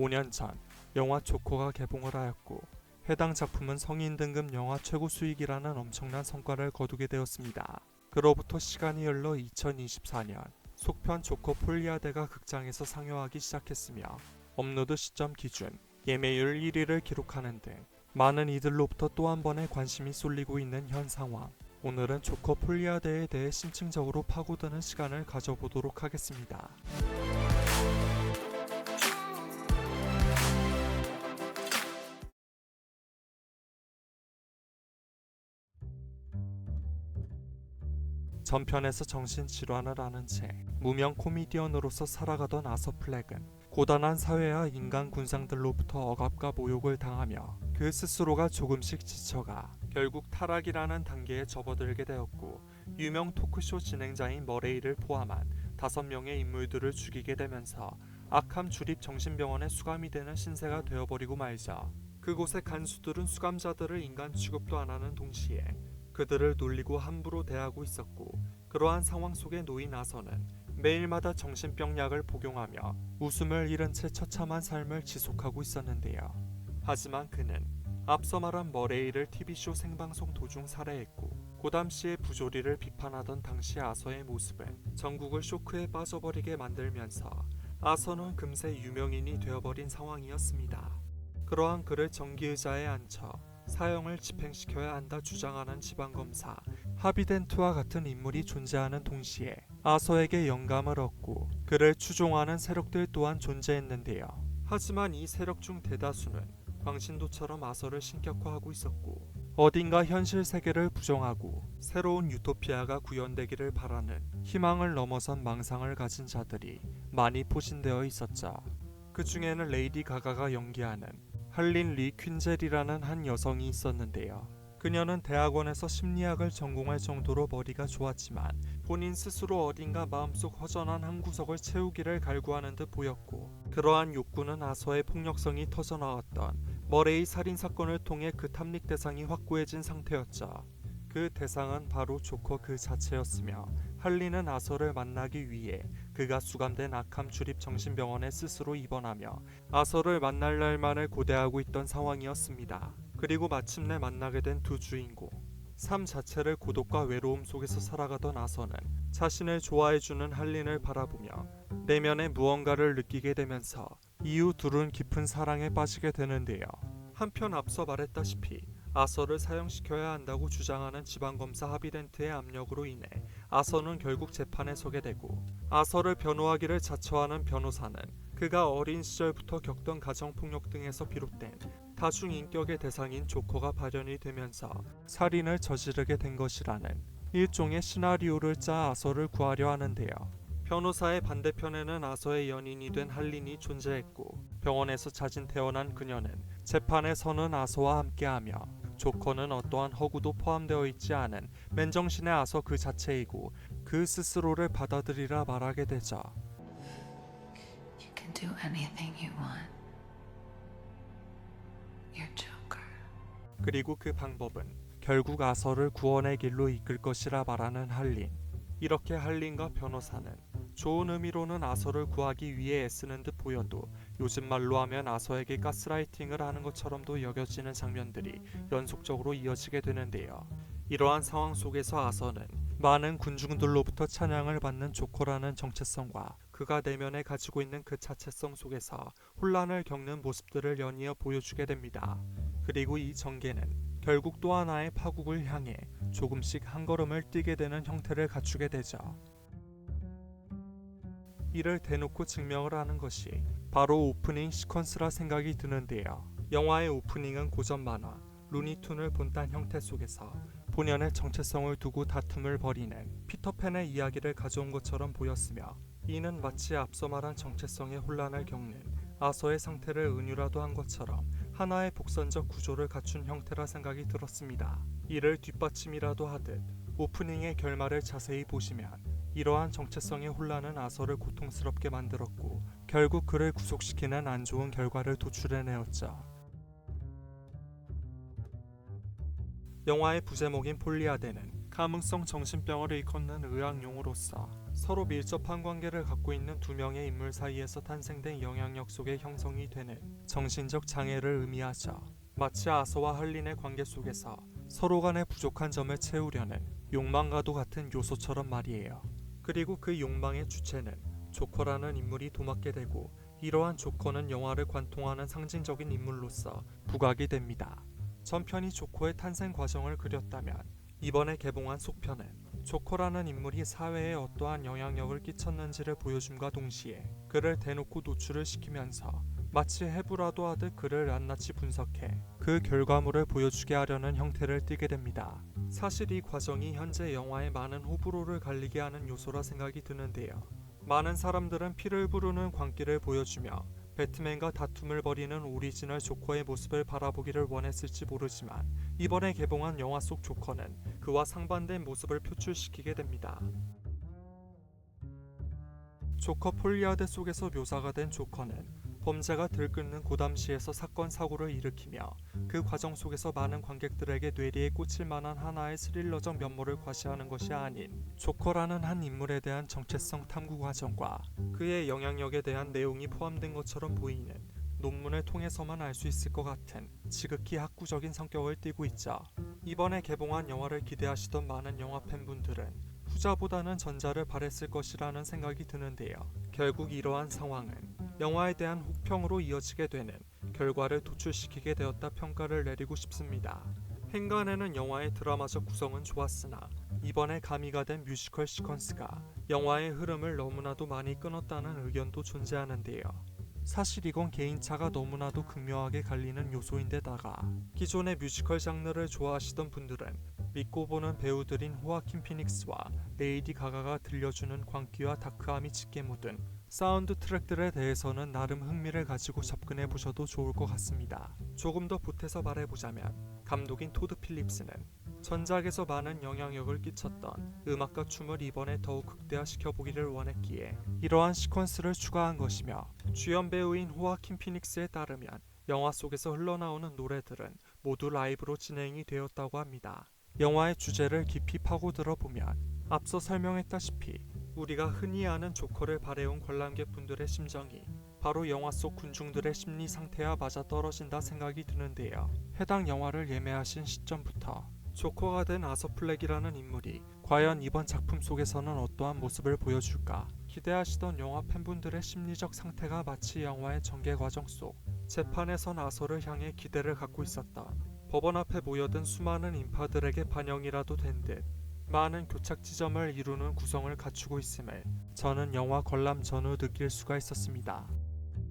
5년 전 영화 조커가 개봉을 하였고 해당 작품은 성인 등급 영화 최고 수익이라는 엄청난 성과를 거두게 되었습니다. 그로부터 시간이 흘러 2024년 속편 조커 폴리아데가 극장에서 상영하기 시작했으며 업로드 시점 기준 예매율 1위를 기록하는 등 많은 이들로부터 또 한 번의 관심이 쏠리고 있는 현 상황. 오늘은 조커 폴리아데에 대해 심층적으로 파고드는 시간을 가져보도록 하겠습니다. 전편에서 정신질환을 앓은 채 무명 코미디언으로서 살아가던 아서 플렉은 고단한 사회와 인간 군상들로부터 억압과 모욕을 당하며 그 스스로가 조금씩 지쳐가 결국 타락이라는 단계에 접어들게 되었고 유명 토크쇼 진행자인 머레이를 포함한 다섯 명의 인물들을 죽이게 되면서 악함 주립 정신병원에 수감이 되는 신세가 되어버리고 말자 그곳의 간수들은 수감자들을 인간 취급도 안 하는 동시에 그들을 놀리고 함부로 대하고 있었고 그러한 상황 속에 놓인 아서는 매일마다 정신병 약을 복용하며 웃음을 잃은 채 처참한 삶을 지속하고 있었는데요. 하지만 그는 앞서 말한 머레이를 TV쇼 생방송 도중 살해했고 고담 씨의 부조리를 비판하던 당시 아서의 모습은 전국을 쇼크에 빠져버리게 만들면서 아서는 금세 유명인이 되어버린 상황이었습니다. 그러한 그를 정기의자에 앉혀 사형을 집행시켜야 한다 주장하는 지방검사 하비덴트와 같은 인물이 존재하는 동시에 아서에게 영감을 얻고 그를 추종하는 세력들 또한 존재했는데요. 하지만 이 세력 중 대다수는 광신도처럼 아서를 신격화하고 있었고 어딘가 현실 세계를 부정하고 새로운 유토피아가 구현되기를 바라는 희망을 넘어선 망상을 가진 자들이 많이 포진되어 있었죠. 그 중에는 레이디 가가가 연기하는 할린 리 퀸젤이라는 한 여성이 있었는데요. 그녀는 대학원에서 심리학을 전공할 정도로 머리가 좋았지만 본인 스스로 어딘가 마음속 허전한 한 구석을 채우기를 갈구하는 듯 보였고 그러한 욕구는 아서의 폭력성이 터져나왔던 머레이 살인 사건을 통해 그 탐닉 대상이 확고해진 상태였죠. 그 대상은 바로 조커 그 자체였으며 할리는 아서를 만나기 위해 그가 수감된 아캄 주립 정신병원에 스스로 입원하며 아서를 만날 날만을 고대하고 있던 상황이었습니다. 그리고 마침내 만나게 된 두 주인공. 삶 자체를 고독과 외로움 속에서 살아가던 아서는 자신을 좋아해주는 할린을 바라보며 내면에 무언가를 느끼게 되면서 이후 둘은 깊은 사랑에 빠지게 되는데요. 한편 앞서 말했다시피 아서를 사형시켜야 한다고 주장하는 지방검사 하비덴트의 압력으로 인해 아서는 결국 재판에 서게 되고 아서를 변호하기를 자처하는 변호사는 그가 어린 시절부터 겪던 가정폭력 등에서 비롯된 다중인격의 대상인 조커가 발현이 되면서 살인을 저지르게 된 것이라는 일종의 시나리오를 짜 아서를 구하려 하는데요. 변호사의 반대편에는 아서의 연인이 된 할린이 존재했고 병원에서 자진 태어난 그녀는 재판에 서는 아서와 함께하며 조커는 어떠한 허구도 포함되어 있지 않은 맨정신의 아서 그 자체이고 그 스스로를 받아들이라 말하게 되죠. You can do anything you want. You're Joker. 그리고 그 방법은 결국 아서를 구원의 길로 이끌 것이라 말하는 할린. 이렇게 할린과 변호사는 좋은 의미로는 아서를 구하기 위해 애쓰는 듯 보여도 요즘 말로 하면 아서에게 가스라이팅을 하는 것처럼도 여겨지는 장면들이 연속적으로 이어지게 되는데요. 이러한 상황 속에서 아서는 많은 군중들로부터 찬양을 받는 조커라는 정체성과 그가 내면에 가지고 있는 그 자체성 속에서 혼란을 겪는 모습들을 연이어 보여주게 됩니다. 그리고 이 전개는 결국 또 하나의 파국을 향해 조금씩 한 걸음을 뛰게 되는 형태를 갖추게 되죠. 이를 대놓고 증명을 하는 것이 바로 오프닝 시퀀스라 생각이 드는데요. 영화의 오프닝은 고전 만화 루니툰을 본딴 형태 속에서 본연의 정체성을 두고 다툼을 벌이는 피터팬의 이야기를 가져온 것처럼 보였으며 이는 마치 앞서 말한 정체성의 혼란을 겪는 아서의 상태를 은유라도 한 것처럼 하나의 복선적 구조를 갖춘 형태라 생각이 들었습니다. 이를 뒷받침이라도 하듯 오프닝의 결말을 자세히 보시면 이러한 정체성의 혼란은 아서를 고통스럽게 만들었고 결국 그를 구속시키는 안 좋은 결과를 도출해내었죠. 영화의 부제목인 폴리아데는 가문성 정신병을 일컫는 의학 용어로서 서로 밀접한 관계를 갖고 있는 두 명의 인물 사이에서 탄생된 영향력 속에 형성이 되는 정신적 장애를 의미하죠. 마치 아서와 할린의 관계 속에서 서로 간의 부족한 점을 채우려는 욕망과도 같은 요소처럼 말이에요. 그리고 그 욕망의 주체는 조커라는 인물이 도맡게 되고 이러한 조커는 영화를 관통하는 상징적인 인물로서 부각이 됩니다. 전편이 조커의 탄생 과정을 그렸다면 이번에 개봉한 속편은 조커라는 인물이 사회에 어떠한 영향력을 끼쳤는지를 보여줌과 동시에 그를 대놓고 노출을 시키면서 마치 해부라도 하듯 그를 낱낱이 분석해 그 결과물을 보여주게 하려는 형태를 띠게 됩니다. 사실 이 과정이 현재 영화의 많은 호불호를 갈리게 하는 요소라 생각이 드는데요. 많은 사람들은 피를 부르는 광기를 보여주며 배트맨과 다툼을 벌이는 오리지널 조커의 모습을 바라보기를 원했을지 모르지만 이번에 개봉한 영화 속 조커는 그와 상반된 모습을 표출시키게 됩니다. 조커 폴리아드 속에서 묘사가 된 조커는 범죄가 들끓는 고담시에서 사건 사고를 일으키며 그 과정 속에서 많은 관객들에게 뇌리에 꽂힐 만한 하나의 스릴러적 면모를 과시하는 것이 아닌 조커라는 한 인물에 대한 정체성 탐구 과정과 그의 영향력에 대한 내용이 포함된 것처럼 보이는 논문을 통해서만 알 수 있을 것 같은 지극히 학구적인 성격을 띠고 있죠. 이번에 개봉한 영화를 기대하시던 많은 영화 팬분들은 후자보다는 전자를 바랬을 것이라는 생각이 드는데요. 결국 이러한 상황은 영화에 대한 혹평으로 이어지게 되는 결과를 도출시키게 되었다 평가를 내리고 싶습니다. 행간에는 영화의 드라마적 구성은 좋았으나 이번에 가미가 된 뮤지컬 시퀀스가 영화의 흐름을 너무나도 많이 끊었다는 의견도 존재하는데요. 사실 이건 개인차가 너무나도 극명하게 갈리는 요소인데다가 기존의 뮤지컬 장르를 좋아하시던 분들은 믿고 보는 배우들인 호아킨 피닉스와 레이디 가가가 들려주는 광기와 다크함이 짙게 묻은 사운드 트랙들에 대해서는 나름 흥미를 가지고 접근해 보셔도 좋을 것 같습니다. 조금 더 보태서 말해보자면 감독인 토드 필립스는 전작에서 많은 영향력을 끼쳤던 음악과 춤을 이번에 더욱 극대화시켜 보기를 원했기에 이러한 시퀀스를 추가한 것이며 주연 배우인 호아킨 피닉스에 따르면 영화 속에서 흘러나오는 노래들은 모두 라이브로 진행이 되었다고 합니다. 영화의 주제를 깊이 파고 들어 보면 앞서 설명했다시피 우리가 흔히 아는 조커를 바래온 관람객분들의 심정이 바로 영화 속 군중들의 심리 상태와 맞아 떨어진다 생각이 드는데요. 해당 영화를 예매하신 시점부터 조커가 된 아서 플렉이라는 인물이 과연 이번 작품 속에서는 어떠한 모습을 보여줄까 기대하시던 영화 팬분들의 심리적 상태가 마치 영화의 전개 과정 속 재판에선 아서를 향해 기대를 갖고 있었던 법원 앞에 모여든 수많은 인파들에게 반영이라도 된 듯 많은 교착 지점을 이루는 구성을 갖추고 있음을 저는 영화 관람 전후 느낄 수가 있었습니다.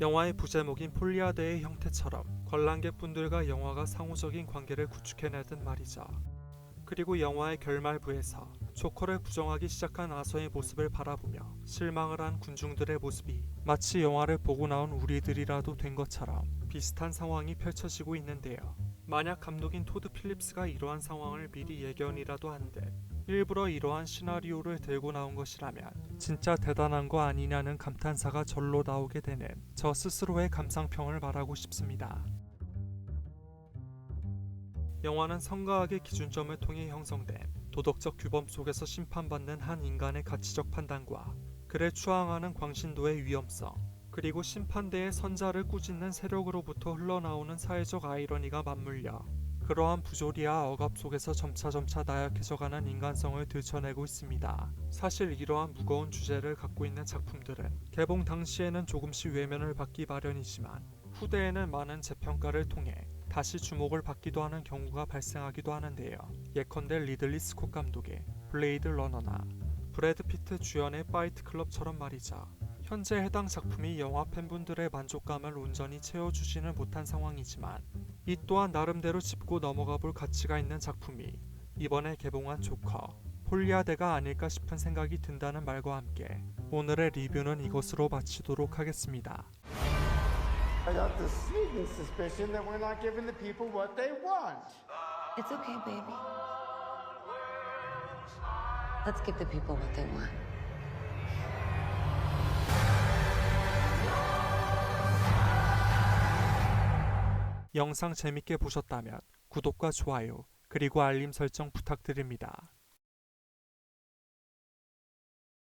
영화의 부제목인 폴리아드의 형태처럼 관람객분들과 영화가 상호적인 관계를 구축해내든 말이죠. 그리고 영화의 결말부에서 조커를 부정하기 시작한 아서의 모습을 바라보며 실망을 한 군중들의 모습이 마치 영화를 보고 나온 우리들이라도 된 것처럼 비슷한 상황이 펼쳐지고 있는데요. 만약 감독인 토드 필립스가 이러한 상황을 미리 예견이라도 한듯 일부러 이러한 시나리오를 들고 나온 것이라면 진짜 대단한 거 아니냐는 감탄사가 절로 나오게 되는 저 스스로의 감상평을 말하고 싶습니다. 영화는 성가학의 기준점을 통해 형성된 도덕적 규범 속에서 심판받는 한 인간의 가치적 판단과 그를 추앙하는 광신도의 위험성 그리고 심판대의 선자를 꾸짖는 세력으로부터 흘러나오는 사회적 아이러니가 맞물려 그러한 부조리와 억압 속에서 점차점차 나약해져가는 인간성을 들춰내고 있습니다. 사실 이러한 무거운 주제를 갖고 있는 작품들은 개봉 당시에는 조금씩 외면을 받기 마련이지만 후대에는 많은 재평가를 통해 다시 주목을 받기도 하는 경우가 발생하기도 하는데요. 예컨대 리들리 스콧 감독의 블레이드 러너나 브래드 피트 주연의 파이트 클럽처럼 말이죠. 현재 해당 작품이 영화 팬분들의 만족감을 온전히 채워주지는 못한 상황이지만 이 또한 나름대로 짚고 넘어가 볼 가치가 있는 작품이 이번에 개봉한 조커 폴리아데가 아닐까 싶은 생각이 든다는 말과 함께 오늘의 리뷰는 이것으로 마치도록 하겠습니다. I got the sneaking suspicion that we're not giving the people what they want. It's okay, baby. Let's give the people what they want. 영상 재밌게 보셨다면 구독과 좋아요 그리고 알림 설정 부탁드립니다.